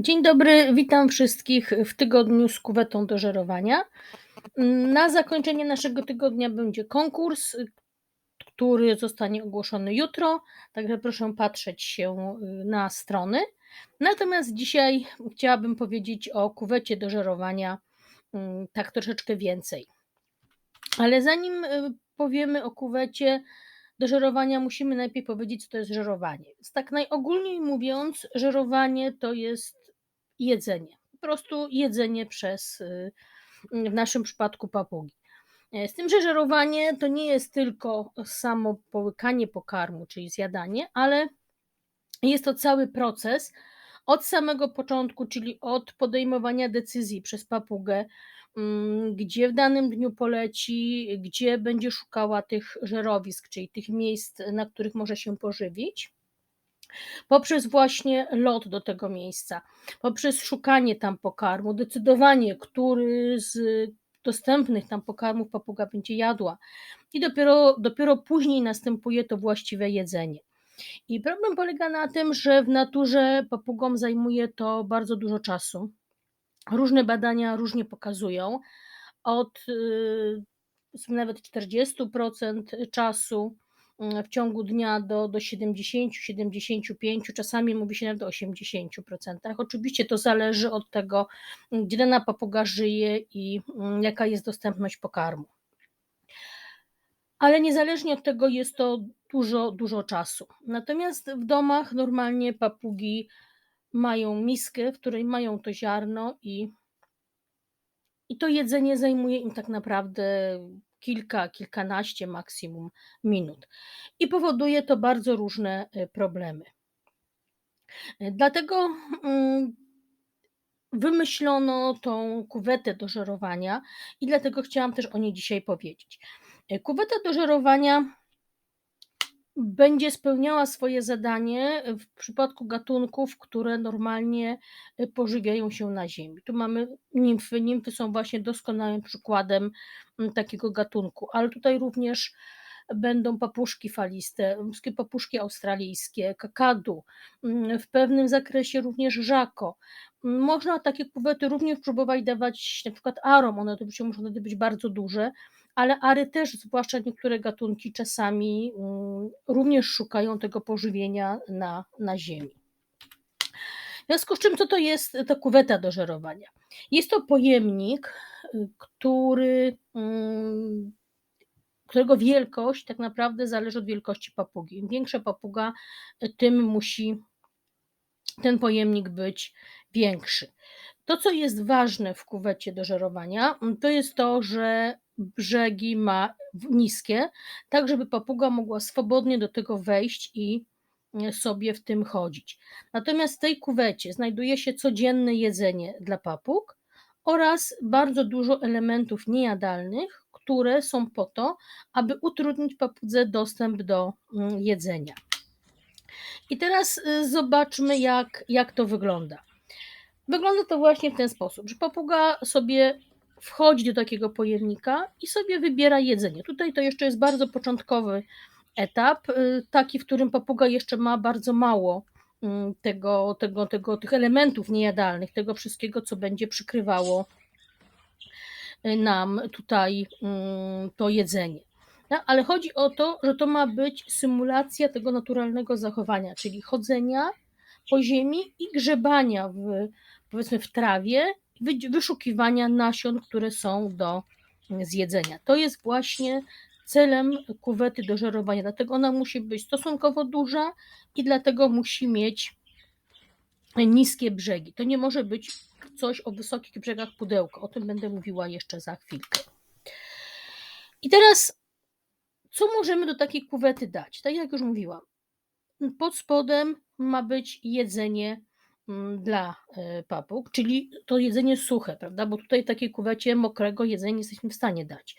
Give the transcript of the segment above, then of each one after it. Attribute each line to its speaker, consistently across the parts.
Speaker 1: Dzień dobry, witam wszystkich w tygodniu z kuwetą do żerowania. Na zakończenie naszego tygodnia będzie konkurs, który zostanie ogłoszony jutro, także proszę patrzeć się y, na strony. Natomiast dzisiaj chciałabym powiedzieć o kuwecie do żerowania mm, tak troszeczkę więcej. Ale zanim y, powiemy o kuwecie do żerowania, musimy najpierw powiedzieć, co to jest żerowanie. Tak najogólniej mówiąc, żerowanie to jest jedzenie. Po prostu jedzenie przez, y, w naszym przypadku papugi. E, z tym, że żerowanie to nie jest tylko samo połykanie pokarmu, czyli zjadanie, ale jest to cały proces od samego początku, czyli od podejmowania decyzji przez papugę, mm, gdzie w danym dniu poleci, gdzie będzie szukała tych żerowisk, czyli tych miejsc, na których może się pożywić poprzez właśnie lot do tego miejsca, poprzez szukanie tam pokarmu, decydowanie, który z dostępnych tam pokarmów papuga będzie jadła. I dopiero, dopiero później następuje to właściwe jedzenie. I problem polega na tym, że w naturze papugom zajmuje to bardzo dużo czasu. Różne badania różnie pokazują. Od y, nawet 40% czasu w ciągu dnia do, do 70, 75, czasami mówi się nawet o 80%. Oczywiście to zależy od tego, gdzie dana papuga żyje i mm, jaka jest dostępność pokarmu. Ale niezależnie od tego jest to dużo, dużo czasu. Natomiast w domach normalnie papugi mają miskę, w której mają to ziarno i, i to jedzenie zajmuje im tak naprawdę kilka, kilkanaście maksimum minut. I powoduje to bardzo różne e, problemy. E, dlatego mm, wymyślono tą kuwetę do żerowania i dlatego chciałam też o niej dzisiaj powiedzieć. E, kuweta do żerowania będzie spełniała swoje zadanie w przypadku gatunków, które normalnie y, pożywiają się na ziemi. Tu mamy nimfy. Nimfy są właśnie doskonałym przykładem takiego gatunku, ale tutaj również będą papuszki faliste, papuszki australijskie, kakadu, w pewnym zakresie również żako. Można takie kuwety również próbować dawać na przykład arom, one to muszą być bardzo duże, ale ary też, zwłaszcza niektóre gatunki, czasami mm, również szukają tego pożywienia na, na ziemi. W związku z czym, co to jest ta kuweta do żerowania? Jest to pojemnik, który, mm, którego wielkość tak naprawdę zależy od wielkości papugi. Im większa papuga, tym musi ten pojemnik być większy. To, co jest ważne w kuwecie do żerowania, to jest to, że brzegi ma niskie, tak żeby papuga mogła swobodnie do tego wejść i e, sobie w tym chodzić. Natomiast w tej kuwecie znajduje się codzienne jedzenie dla papug oraz bardzo dużo elementów niejadalnych, które są po to, aby utrudnić papudze dostęp do mm, jedzenia. I teraz y, zobaczmy, jak, jak to wygląda. Wygląda to właśnie w ten sposób, że papuga sobie wchodzi do takiego pojemnika i sobie wybiera jedzenie. Tutaj to jeszcze jest bardzo początkowy etap, y, taki, w którym papuga jeszcze ma bardzo mało mm, tego, tego, tego, tych elementów niejadalnych, tego wszystkiego, co będzie przykrywało y, nam tutaj mm, to jedzenie. No, ale chodzi o to, że to ma być symulacja tego naturalnego zachowania, czyli chodzenia po ziemi i grzebania w, powiedzmy w trawie wyszukiwania nasion, które są do zjedzenia. To jest właśnie celem kuwety do żerowania, dlatego ona musi być stosunkowo duża i dlatego musi mieć niskie brzegi. To nie może być coś o wysokich brzegach pudełka. O tym będę mówiła jeszcze za chwilkę. I teraz, co możemy do takiej kuwety dać? Tak jak już mówiłam, pod spodem ma być jedzenie dla e, papug, czyli to jedzenie suche, prawda? Bo tutaj takiej kuwecie mokrego jedzenia jesteśmy w stanie dać.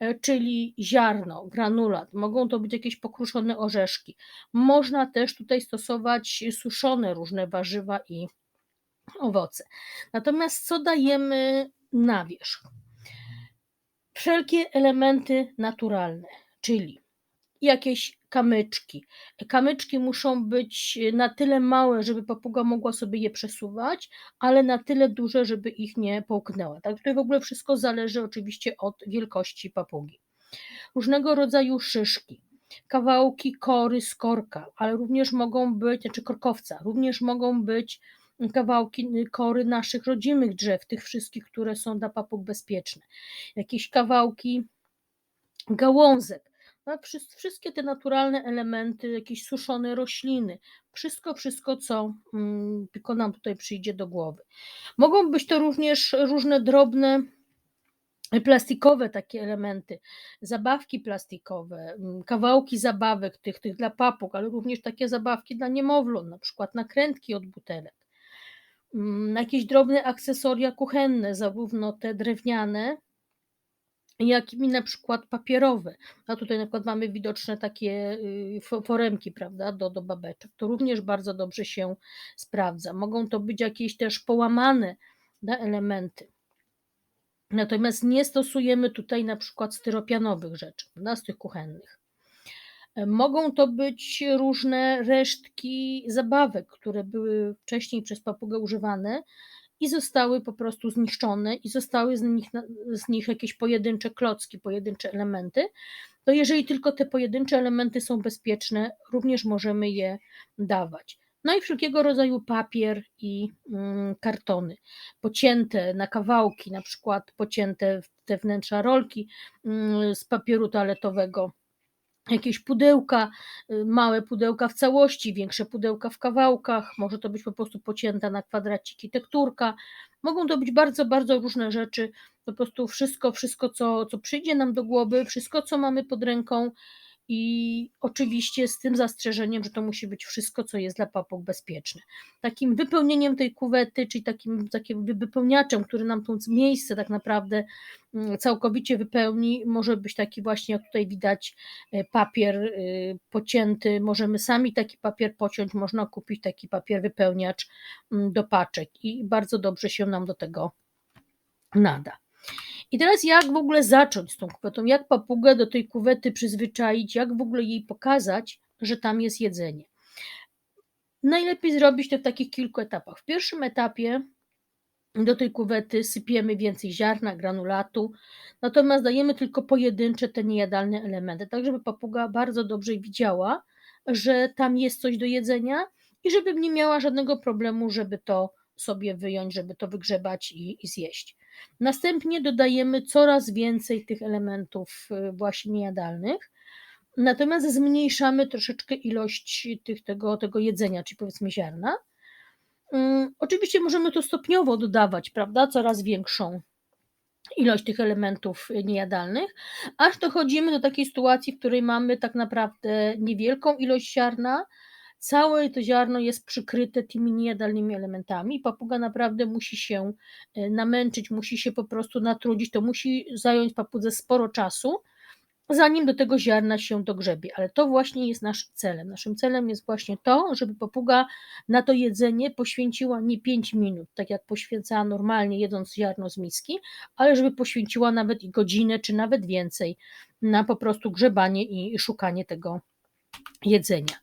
Speaker 1: E, czyli ziarno, granulat, mogą to być jakieś pokruszone orzeszki. Można też tutaj stosować suszone różne warzywa i owoce. Natomiast co dajemy na wierzch? Wszelkie elementy naturalne, czyli jakieś kamyczki. Kamyczki muszą być na tyle małe, żeby papuga mogła sobie je przesuwać, ale na tyle duże, żeby ich nie połknęła. Tak, tutaj w ogóle wszystko zależy oczywiście od wielkości papugi. Różnego rodzaju szyszki, kawałki kory z korka, ale również mogą być, znaczy korkowca, również mogą być kawałki kory naszych rodzimych drzew, tych wszystkich, które są dla papug bezpieczne. Jakieś kawałki gałązek, tak? Wszystkie te naturalne elementy, jakieś suszone rośliny, wszystko, wszystko, co mm, tylko nam tutaj przyjdzie do głowy. Mogą być to również różne drobne plastikowe takie elementy, zabawki plastikowe, mm, kawałki zabawek tych, tych dla papug, ale również takie zabawki dla niemowląt, na przykład nakrętki od butelek. Mm, jakieś drobne akcesoria kuchenne, zarówno te drewniane, jak i na przykład papierowe. A tutaj na przykład mamy widoczne takie y, foremki, prawda, do, do babeczek. To również bardzo dobrze się sprawdza. Mogą to być jakieś też połamane da, elementy. Natomiast nie stosujemy tutaj na przykład styropianowych rzeczy, prawda, z tych kuchennych. E, mogą to być różne resztki zabawek, które były wcześniej przez papugę używane i zostały po prostu zniszczone i zostały z nich, z nich jakieś pojedyncze klocki, pojedyncze elementy, to jeżeli tylko te pojedyncze elementy są bezpieczne, również możemy je dawać. No i wszelkiego rodzaju papier i mm, kartony, pocięte na kawałki, na przykład pocięte te wnętrza rolki mm, z papieru toaletowego, jakieś pudełka, y, małe pudełka w całości, większe pudełka w kawałkach, może to być po prostu pocięta na kwadraciki tekturka. Mogą to być bardzo, bardzo różne rzeczy. Po prostu wszystko, wszystko, co, co przyjdzie nam do głowy, wszystko, co mamy pod ręką, i oczywiście z tym zastrzeżeniem, że to musi być wszystko, co jest dla papug bezpieczne. Takim wypełnieniem tej kuwety, czyli takim, takim wypełniaczem, który nam to miejsce tak naprawdę mm, całkowicie wypełni, może być taki właśnie, jak tutaj widać, e, papier y, pocięty. Możemy sami taki papier pociąć, można kupić taki papier wypełniacz mm, do paczek i bardzo dobrze się nam do tego nada. I teraz jak w ogóle zacząć z tą kuwetą? Jak papugę do tej kuwety przyzwyczaić? Jak w ogóle jej pokazać, że tam jest jedzenie? Najlepiej zrobić to w takich kilku etapach. W pierwszym etapie do tej kuwety sypiemy więcej ziarna, granulatu, natomiast dajemy tylko pojedyncze te niejadalne elementy, tak żeby papuga bardzo dobrze widziała, że tam jest coś do jedzenia i żeby nie miała żadnego problemu, żeby to sobie wyjąć, żeby to wygrzebać i, i zjeść. Następnie dodajemy coraz więcej tych elementów y, właśnie niejadalnych, natomiast zmniejszamy troszeczkę ilość tych, tego, tego jedzenia, czyli powiedzmy ziarna. Um, oczywiście możemy to stopniowo dodawać, prawda, coraz większą ilość tych elementów niejadalnych, aż dochodzimy do takiej sytuacji, w której mamy tak naprawdę niewielką ilość ziarna, Całe to ziarno jest przykryte tymi niejadalnymi elementami. Papuga naprawdę musi się e, namęczyć, musi się po prostu natrudzić. To musi zająć papudze sporo czasu, zanim do tego ziarna się dogrzebie. Ale to właśnie jest naszym celem. Naszym celem jest właśnie to, żeby papuga na to jedzenie poświęciła nie 5 minut, tak jak poświęcała normalnie jedząc ziarno z miski, ale żeby poświęciła nawet i godzinę, czy nawet więcej na po prostu grzebanie i szukanie tego jedzenia.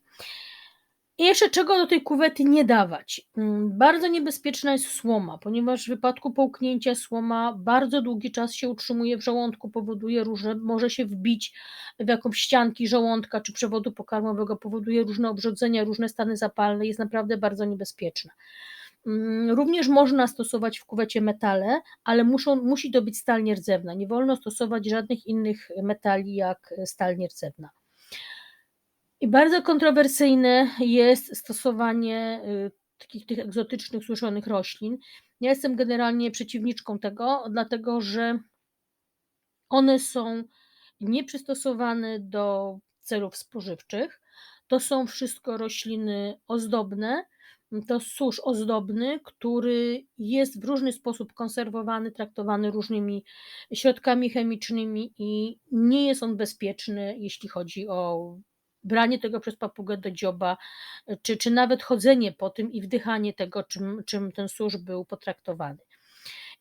Speaker 1: I jeszcze czego do tej kuwety nie dawać? Mm, bardzo niebezpieczna jest słoma, ponieważ w wypadku połknięcia słoma bardzo długi czas się utrzymuje w żołądku, powoduje różne, może się wbić w jakąś ścianki żołądka czy przewodu pokarmowego, powoduje różne obrzodzenia, różne stany zapalne, jest naprawdę bardzo niebezpieczna. Mm, również można stosować w kuwecie metale, ale muszą, musi to być stal nierdzewna. Nie wolno stosować żadnych innych metali jak stal nierdzewna. I bardzo kontrowersyjne jest stosowanie y, takich tych egzotycznych, suszonych roślin. Ja jestem generalnie przeciwniczką tego, dlatego że one są nieprzystosowane do celów spożywczych. To są wszystko rośliny ozdobne. To susz ozdobny, który jest w różny sposób konserwowany, traktowany różnymi środkami chemicznymi i nie jest on bezpieczny, jeśli chodzi o branie tego przez papugę do dzioba, czy, czy nawet chodzenie po tym i wdychanie tego, czym, czym ten susz był potraktowany.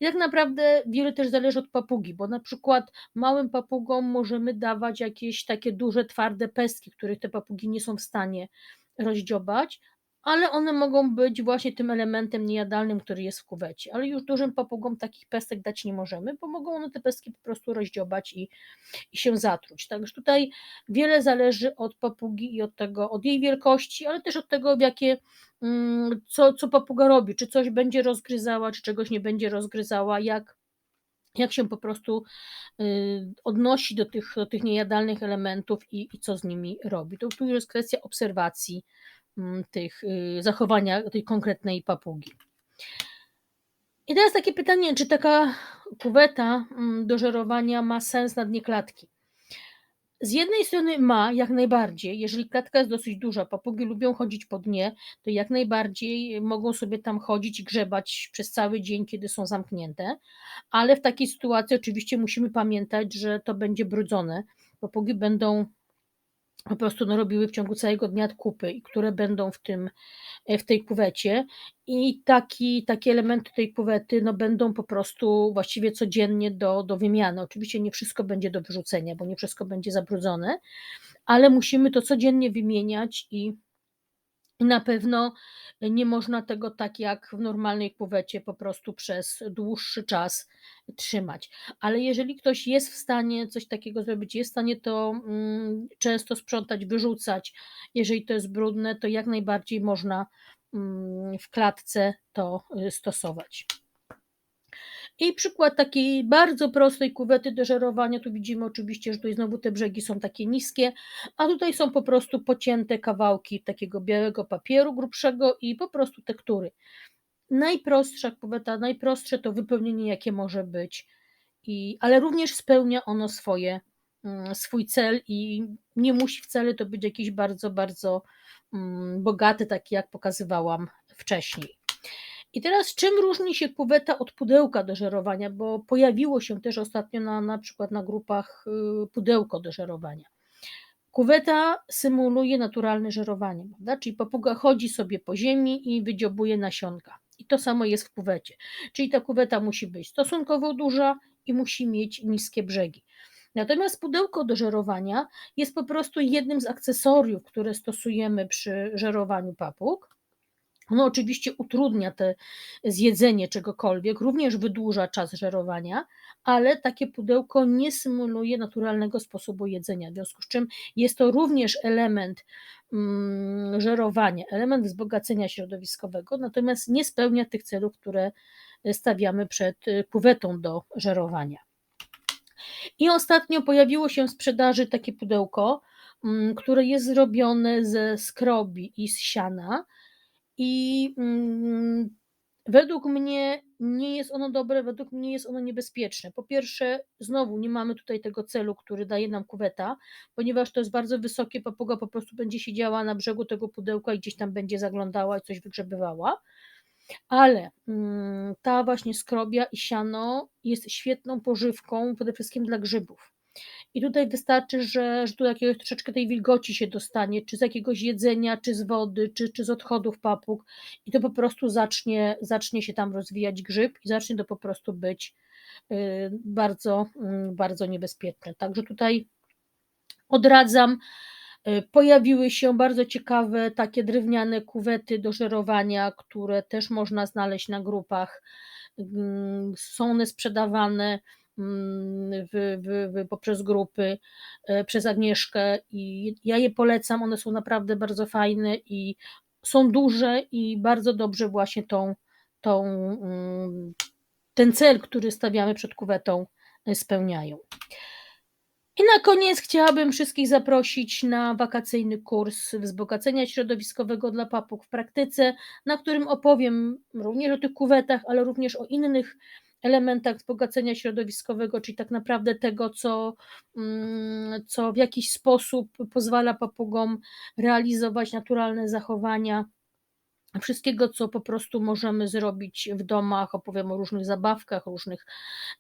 Speaker 1: I tak naprawdę wiele też zależy od papugi, bo na przykład małym papugom możemy dawać jakieś takie duże, twarde pestki, których te papugi nie są w stanie rozdziobać, ale one mogą być właśnie tym elementem niejadalnym, który jest w kuwecie. Ale już dużym papugom takich pestek dać nie możemy, bo mogą one te pestki po prostu rozdziobać i, i się zatruć. Także tutaj wiele zależy od papugi i od tego, od jej wielkości, ale też od tego, w jakie, mm, co, co papuga robi, czy coś będzie rozgryzała, czy czegoś nie będzie rozgryzała, jak, jak się po prostu y, odnosi do tych, do tych niejadalnych elementów i, i co z nimi robi. To tu już jest kwestia obserwacji tych y, zachowania tej konkretnej papugi. I teraz takie pytanie, czy taka kuweta mm, do żerowania ma sens na dnie klatki? Z jednej strony ma, jak najbardziej, jeżeli klatka jest dosyć duża, papugi lubią chodzić po dnie, to jak najbardziej mogą sobie tam chodzić i grzebać przez cały dzień, kiedy są zamknięte, ale w takiej sytuacji oczywiście musimy pamiętać, że to będzie brudzone. Papugi będą po prostu no, robiły w ciągu całego dnia kupy, i które będą w, tym, e, w tej kuwecie. I taki, takie elementy tej kuwety no, będą po prostu właściwie codziennie do, do wymiany. Oczywiście nie wszystko będzie do wyrzucenia, bo nie wszystko będzie zabrudzone, ale musimy to codziennie wymieniać i na pewno nie można tego tak jak w normalnej kuwecie po prostu przez dłuższy czas trzymać. Ale jeżeli ktoś jest w stanie coś takiego zrobić, jest w stanie to mm, często sprzątać, wyrzucać, jeżeli to jest brudne, to jak najbardziej można mm, w klatce to y, stosować. I przykład takiej bardzo prostej kuwety do żerowania. Tu widzimy oczywiście, że tutaj znowu te brzegi są takie niskie, a tutaj są po prostu pocięte kawałki takiego białego papieru grubszego i po prostu tektury. Najprostsza kuweta, najprostsze to wypełnienie, jakie może być, i, ale również spełnia ono swoje, mm, swój cel i nie musi wcale to być jakiś bardzo, bardzo mm, bogaty, taki jak pokazywałam wcześniej. I teraz czym różni się kuweta od pudełka do żerowania, bo pojawiło się też ostatnio na, na przykład na grupach y, pudełko do żerowania. Kuweta symuluje naturalne żerowanie, prawda? czyli papuga chodzi sobie po ziemi i wydziobuje nasionka. I to samo jest w kuwecie. Czyli ta kuweta musi być stosunkowo duża i musi mieć niskie brzegi. Natomiast pudełko do żerowania jest po prostu jednym z akcesoriów, które stosujemy przy żerowaniu papug. Ono oczywiście utrudnia te zjedzenie czegokolwiek, również wydłuża czas żerowania, ale takie pudełko nie symuluje naturalnego sposobu jedzenia, w związku z czym jest to również element mm, żerowania, element wzbogacenia środowiskowego, natomiast nie spełnia tych celów, które stawiamy przed kuwetą do żerowania. I ostatnio pojawiło się w sprzedaży takie pudełko, mm, które jest zrobione ze skrobi i z siana i mm, według mnie nie jest ono dobre, według mnie jest ono niebezpieczne. Po pierwsze, znowu nie mamy tutaj tego celu, który daje nam kuweta, ponieważ to jest bardzo wysokie, papuga po prostu będzie siedziała na brzegu tego pudełka i gdzieś tam będzie zaglądała i coś wygrzebywała. Ale mm, ta właśnie skrobia i siano jest świetną pożywką przede wszystkim dla grzybów. I tutaj wystarczy, że, że tu jakiegoś troszeczkę tej wilgoci się dostanie, czy z jakiegoś jedzenia, czy z wody, czy, czy z odchodów papug, i to po prostu zacznie, zacznie się tam rozwijać grzyb i zacznie to po prostu być y, bardzo, mm, bardzo niebezpieczne. Także tutaj odradzam. Y, pojawiły się bardzo ciekawe takie drewniane kuwety do żerowania, które też można znaleźć na grupach. Mm, są one sprzedawane w, w, w, poprzez grupy, e, przez Agnieszkę i ja je polecam, one są naprawdę bardzo fajne i są duże i bardzo dobrze właśnie tą, tą, mm, ten cel, który stawiamy przed kuwetą e, spełniają. I na koniec chciałabym wszystkich zaprosić na wakacyjny kurs wzbogacenia środowiskowego dla papug w praktyce, na którym opowiem również o tych kuwetach, ale również o innych elementach wzbogacenia środowiskowego, czyli tak naprawdę tego, co, mm, co w jakiś sposób pozwala papugom realizować naturalne zachowania wszystkiego, co po prostu możemy zrobić w domach. Opowiem o różnych zabawkach, różnych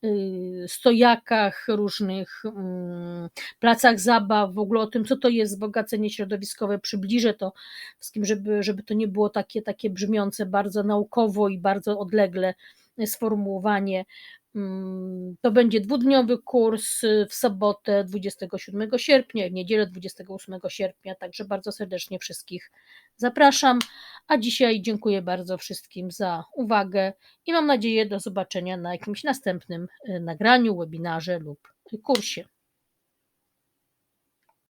Speaker 1: y, stojakach, różnych mm, placach zabaw, w ogóle o tym, co to jest wzbogacenie środowiskowe. Przybliżę to wszystkim, żeby, żeby to nie było takie, takie brzmiące bardzo naukowo i bardzo odlegle sformułowanie. Mm, To będzie dwudniowy kurs y, w sobotę 27 sierpnia i w niedzielę 28 sierpnia, także bardzo serdecznie wszystkich zapraszam. A dzisiaj dziękuję bardzo wszystkim za uwagę i mam nadzieję do zobaczenia na jakimś następnym y, nagraniu, webinarze lub kursie.